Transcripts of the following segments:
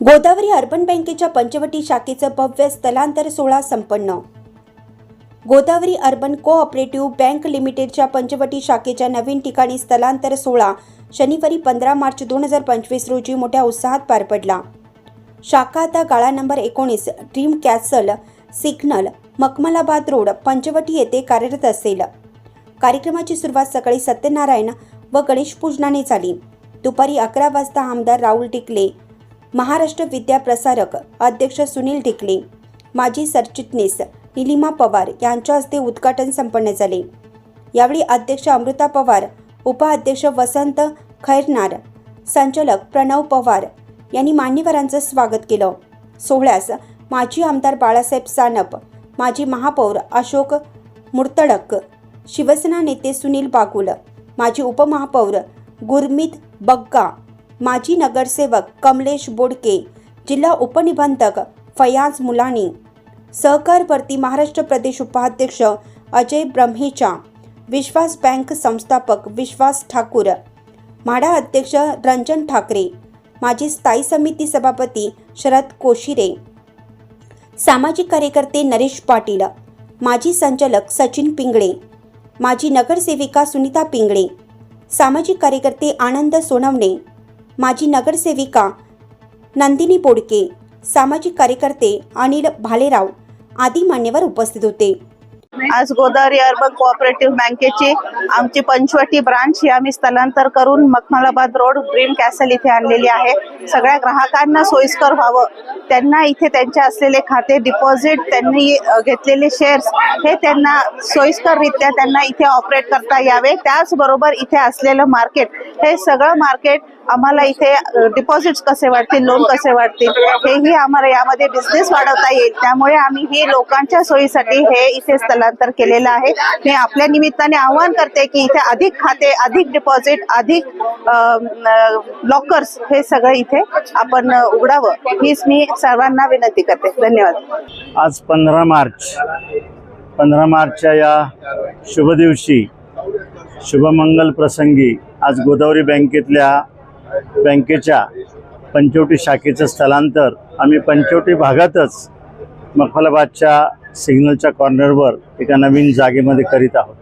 Godavari urban बँकेच्या पंचवटी शाखेचं भव्य स्थलांतर सोहळा संपन्न. गोदावरी अर्बन कोऑपरेटिव्ह बँक लिमिटेडच्या पंचवटी शाखेच्या नवीन ठिकाणी स्थलांतर सोहळा शनिवारी पंधरा मार्च दोन हजार पंचवीस रोजी मोठ्या उत्साहात पार पडला. शाखा आता गाळा नंबर एकोणीस dream castle signal Makhamalabad road Panchavati येथे कार्यरत असेल. कार्यक्रमाची सुरुवात सकाळी सत्यनारायण व गणेश पूजनाने झाली. दुपारी अकरा वाजता आमदार राहुल टिकले. महाराष्ट्र विद्याप्रसारक अध्यक्ष सुनील ढिकले माजी सरचिटणीस निलिमा पवार यांच्या हस्ते उद्घाटन संपन्न झाले. यावेळी अध्यक्ष अमृता पवार उपाध्यक्ष वसंत खैरनार संचालक प्रणव पवार यांनी मान्यवरांचं स्वागत केलं. सोहळ्यास माजी आमदार बाळासाहेब सानप माजी महापौर अशोक मुर्तडक शिवसेना नेते सुनील बागुल माजी उपमहापौर गुरमीत बग्गा माजी नगरसेवक कमलेश बोडके जिल्हा उपनिबंधक फयाज मुलानी सहकार भरती महाराष्ट्र प्रदेश उपाध्यक्ष अजय ब्रह्मेचा विश्वास बँक संस्थापक विश्वास ठाकूर म्हाडा अध्यक्ष रंजन ठाकरे माजी स्थायी समिती सभापती शरद कोशिरे सामाजिक कार्यकर्ते नरेश पाटील माजी संचालक सचिन पिंगळे माजी नगरसेविका सुनीता पिंगळे सामाजिक कार्यकर्ते आनंद सोनवणे माजी नगरसेविका नंदिनी बोडके सामाजिक कार्यकर्ते अनिल भालेराव आदी मान्यवर उपस्थित होते. आज गोदावरी अर्बन कोऑपरेटिव्ह बँकेची आमची पंचवटी ब्रांच ही आम्ही स्थलांतर करून मखमलाबाद रोड ड्रीम कॅसल इथे आणलेली आहे. सगळ्या ग्राहकांना सोयीस्कर व्हावं. त्यांना इथे त्यांचे असलेले खाते डिपॉझिट त्यांनी घेतलेले शेअर्स हे त्यांना सोयीस्कररित्या त्यांना इथे ऑपरेट करता यावे. त्याचबरोबर इथे असलेलं मार्केट हे सगळं मार्केट आम्हाला इथे डिपॉझिट्स कसे वाढतील लोन कसे वाढतील हेही आम्हाला यामध्ये बिझनेस वाढवता येईल. त्यामुळे आम्ही हे लोकांच्या सोयीसाठी हे इथे स्थल स्थलांतर केलेलं आहे. मी आपल्या निमित्ताने आवाहन करते की इथे अधिक खाते अधिक डिपॉझिट अधिक लॉकर्स हे सगळं इथे आपण उघडावं. हीच मी सर्वांना विनंती करते. धन्यवाद. आज पंधरा मार्च. पंधरा मार्चच्या या शुभ दिवशी शुभमंगल प्रसंगी आज गोदावरी बँकेतल्या बँकेच्या पंचवटी शाखेचं स्थलांतर आम्ही पंचवटी भागातच मखलाबादच्या सिग्नलच्या कॉर्नरवर एका नवीन जागेमध्ये करीत आहोत.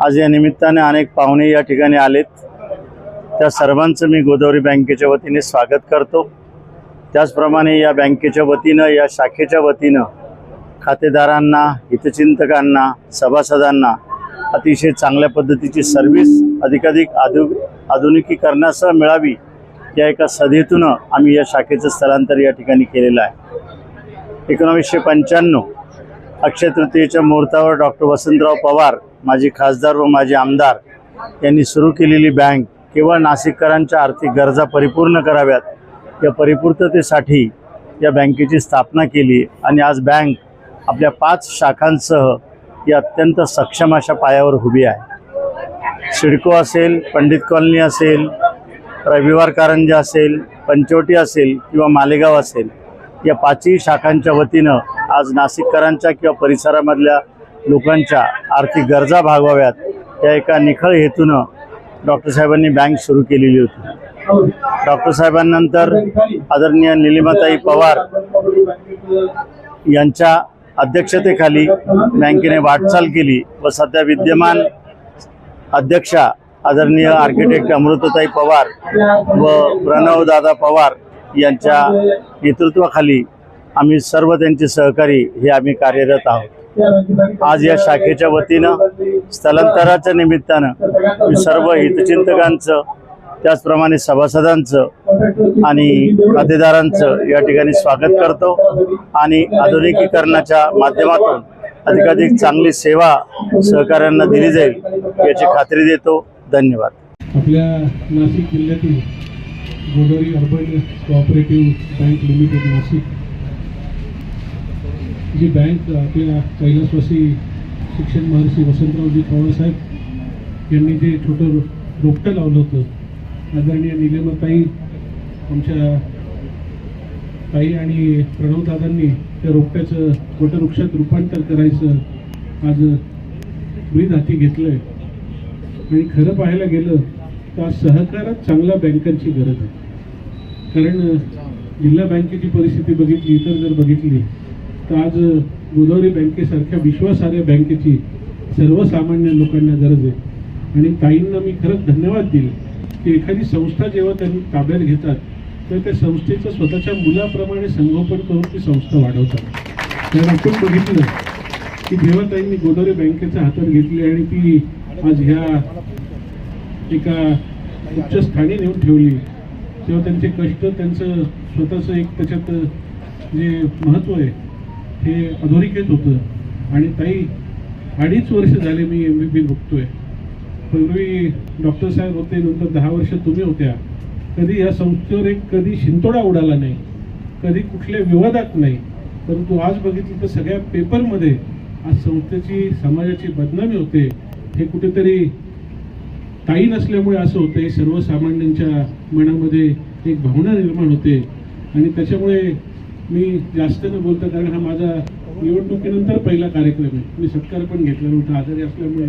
आज या निमित्ताने अनेक पाहुणे या ठिकाणी आलेत. त्या सर्वांचं मी गोदावरी बँकेच्या वतीने स्वागत करतो. त्याचप्रमाणे या बँकेच्या वतीनं या शाखेच्या वतीनं खातेदारांना हितचिंतकांना सभासदांना अतिशय चांगल्या पद्धतीची सर्व्हिस अधिकाधिक आधु आधुनिकीकरणासह मिळावी या एका सधेतून आम्ही या शाखेचं स्थलांतर या ठिकाणी केलेलं आहे. एकोणावीसशे पंच्याण्णव अक्षय तृतीयेच्या मुहूर्तावर डॉक्टर वसंतराव पवार माजी खासदार व माजी आमदार यांनी सुरू केलेली बँक केवळ नाशिककरांच्या आर्थिक गरजा परिपूर्ण कराव्यात. या परिपूर्ततेसाठी या बँकेची स्थापना केली आणि आज बँक आपल्या पाच शाखांसह या अत्यंत सक्षम अशा पायावर उभी आहे. सिडको असेल पंडित कॉलनी असेल रविवार कारंजा असेल पंचवटी असेल किंवा मालेगाव असेल या पाचही शाखांच्या वतीनं आज नाशिककरांच्या किंवा परिसरामधल्या लोकांच्या आर्थिक गरजा भागवाव्यात या एका निखळ हेतूनं डॉक्टर साहेबांनी बँक सुरू केलेली होती. डॉक्टर साहेबांनंतर आदरणीय निलिमाताई पवार यांच्या अध्यक्षतेखाली बँकेने वाटचाल केली व सध्या विद्यमान अध्यक्षा आदरणीय आर्किटेक्ट अमृतताई पवार व प्रणवदादा पवार यांच्या नेतृत्वाखाली आम्ही सर्व त्यांचे सहकारी हे आम्ही कार्यरत आहोत. आज या शाखेच्या वतीनं स्थलांतराच्या निमित्तानं मी सर्व हितचिंतकांचं त्याचप्रमाणे सभासदांचं आणि खातेदारांचं या ठिकाणी स्वागत करतो आणि आधुनिकीकरणाच्या माध्यमातून अधिकाधिक चांगली सेवा सहकाऱ्यांना दिली जाईल याची खात्री देतो. धन्यवाद. आपल्या नाशिक जिल्ह्यातील Godavari urban cooperative bank limited Nashik. जी बँक आपल्या कैलासवासी शिक्षण महर्षी वसंतरावजी पवारसाहेब यांनी जे छोटं रोपटं लावलं होतं आदरणीय निलेमाताई आमच्या ताई आणि प्रणवदादांनी त्या रोपट्याचं वटवृक्षात रूपांतर करायचं आज ब्रीद हाती घेतलं आहे आणि खरं पाहायला गेलं तर सहकारात चांगल्या बँकांची गरज आहे. कारण जिल्हा बँकेची परिस्थिती बघितली इतर जर बघितली तर आज गोदावरी बँकेसारख्या विश्वासार्ह बँकेची सर्वसामान्य लोकांना गरज आहे. आणि ताईंना मी खरंच धन्यवाद देईल की एखादी संस्था जेव्हा त्यांनी ताब्यात घेतात तर त्या संस्थेचं स्वतःच्या मुलाप्रमाणे संगोपन करून ती संस्था वाढवतात. कारण आपण बघितलं की जेव्हा ताईंनी गोदावरी बँकेच्या हातात घेतली आणि ती आज ह्या एका उच्च स्थानी नेऊन ठेवली तेव्हा त्यांचे कष्ट त्यांचं स्वतःचं एक त्याच्यात जे महत्त्व आहे हे अधोरेखित होतं. आणि ताई अडीच वर्ष झाले मी एम बी बी बघतो आहे पूर्वी डॉक्टर साहेब होते नंतर दहा वर्ष तुम्ही होत्या. कधी या संस्थेवर एक कधी शिंतोडा उडाला नाही. कधी कुठल्या विवादात नाही. परंतु आज बघितलं तर सगळ्या पेपरमध्ये आज संस्थेची समाजाची बदनामी होते. हे कुठेतरी ताई नसल्यामुळे असं होतं सर्वसामान्यांच्या मनामध्ये एक भावना निर्माण होते. आणि त्याच्यामुळे मी जास्त न बोलता कारण हा माझा निवडणुकीनंतर पहिला कार्यक्रम आहे. मी सत्कार पण घेतला नव्हता आजारी असल्यामुळे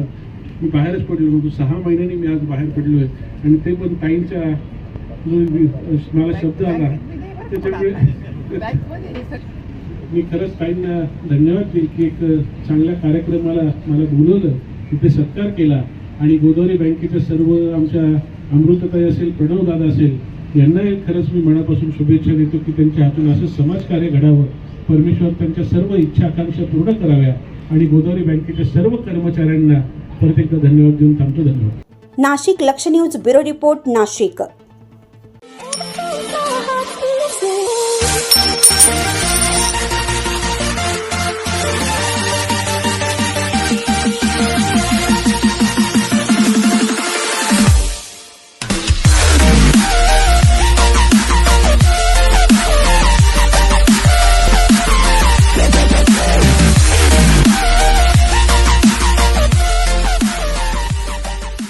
मी बाहेरच पडलो नव्हतो. सहा महिन्यांनी मी आज बाहेर पडलो आहे आणि ते पण ताईंच्या जो मला शब्द आला त्याच्यामुळे मी खरंच ताईंना धन्यवाद देईल की एक चांगल्या कार्यक्रमाला मला बोलवलं. तिथे सत्कार केला. आणि गोदावरी बँकेच्या सर्व आमच्या अमृतताई असेल प्रणवदादा असेल यांनाही खरंच मी मनापासून शुभेच्छा देतो की त्यांच्या हातून असं समाजकार्य घडावं. परमेश्वर त्यांच्या सर्व इच्छा आकांक्षा पूर्ण कराव्या आणि गोदावरी बँकेच्या सर्व कर्मचाऱ्यांना परत एकदा धन्यवाद देऊन थांबतो. धन्यवाद. नाशिक लक्ष न्यूज ब्युरो रिपोर्ट नाशिक.